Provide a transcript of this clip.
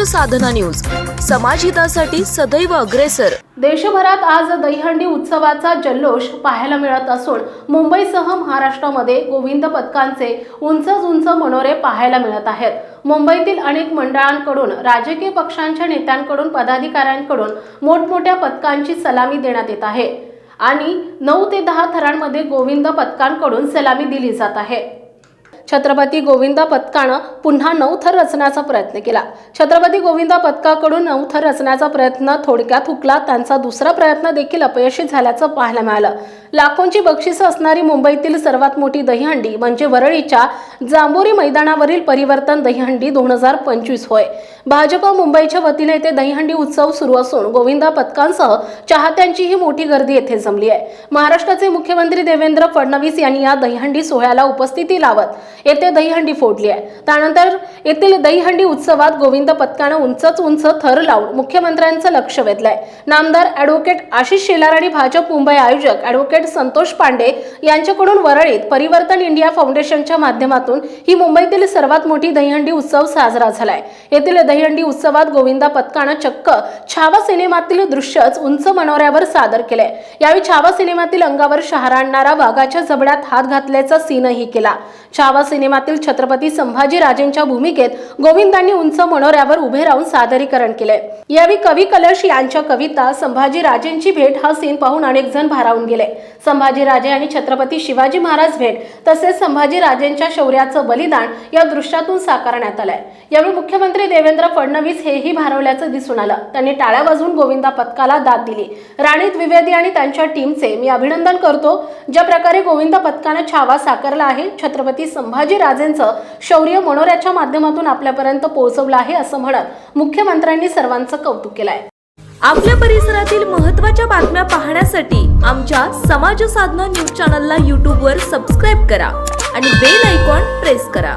साधना news. समाजहितासाठी सदैव अग्रेसर. देशभरात आज दहीहंडी उत्सवाचा जल्लोष पाहायला मिळत असून मुंबईसह महाराष्ट्रामध्ये गोविंद पथकांचे उंच उंच मनोरे पाहायला मिळत आहेत. मुंबईतील अनेक मंडळांकडून राजकीय पक्षांच्या नेत्यांकडून पदाधिकाऱ्यांकडून मोठमोठ्या पथकांची सलामी देण्यात येत आहे. आणि नऊ ते दहा थरांमध्ये गोविंद पथकांकडून सलामी दिली जात आहे. छत्रपती गोविंदा पथकानं पुन्हा नऊ थर रचण्याचा प्रयत्न केला. छत्रपती गोविंदा पथकाकडून नऊ थर रचण्याचा प्रयत्न थोडक्यात हुकला त्यांचा दुसरा प्रयत्न देखील अपयशी झाल्याचं पाहायला मिळालं. लाखोंची बक्षिसं असणारी मुंबईतील सर्वात मोठी दहीहंडी म्हणजे वरळीच्या जांभोरी मैदानावरील परिवर्तन दहीहंडी दोन हजार पंचवीस होय. भाजप मुंबईच्या वतीने येथे दहीहंडी उत्सव सुरू असून गोविंदा पथकांसह चाहत्यांचीही मोठी गर्दी येथे जमली आहे. महाराष्ट्राचे मुख्यमंत्री देवेंद्र फडणवीस यांनी या दहीहंडी सोहळ्याला उपस्थिती लावत येथे दहीहंडी फोडली आहे. त्यानंतर येथील दहीहंडी उत्सवात गोविंद पथकानं उंचच उंच थर लावून मुख्यमंत्र्यांचं लक्ष वेधलंय. नामदार ॲडव्होकेट आशिष शेलार आणि भाजप मुंबई आयोजक ॲडव्होकेट संतोष पांडे यांच्याकडून वरळीत परिवर्तन इंडिया फाउंडेशनच्या माध्यमातून ही मुंबईतील सर्वात मोठी दहीहंडी उत्सव साजरा झालाय. येथील दहीहंडी उत्सवात गोविंदा पथकानं चक्क छावा सिनेमातील दृश्यच उंच मनोऱ्यावर सादर केलंय. यावेळी छावा सिनेमातील अंगावर शहारा आणणारा वाघाच्या जबड्यात हात घातल्याचा सीनही केला. छावा सिनेमातील छत्रपती संभाजी राजेंच्या भूमिकेत गोविंदांनी उंच मनोऱ्यावर उभे राहून सादरीकरण केले यावेळी कवी कलश यांच्या कविता संभाजी राजेंची भेट हा सीन पाहून अनेक जण भारावून गेले. संभाजी राजे आणि छत्रपती शिवाजी महाराज भेट तसेच संभाजी राजेंच्या शौर्याचं बलिदान या दृश्यातून साकारण्यात आलंय. यावेळी मुख्यमंत्री देवेंद्र फडणवीस हेही भारावल्याचं दिसून आलं. त्यांनी टाळ्या वाजवून गोविंदा पथकाला दाद दिली. राणी द्विवेदी आणि त्यांच्या टीमचे मी अभिनंदन करतो. ज्या प्रकारे गोविंदा पथकानं छावा साकारला आहे छत्रपती संभाजी राजेंचं शौर्य मनोऱ्याच्या माध्यमातून आपल्यापर्यंत पोहोचवलं आहे असं म्हणत मुख्यमंत्र्यांनी सर्वांचं कौतुक केलंय. आपल्या परिसरातील महत्त्वाच्या बातम्या पाहण्यासाठी आमच्या समाज साधना न्यूज चॅनलला यूट्यूबवर सबस्क्राईब करा आणि बेल आयकॉन प्रेस करा.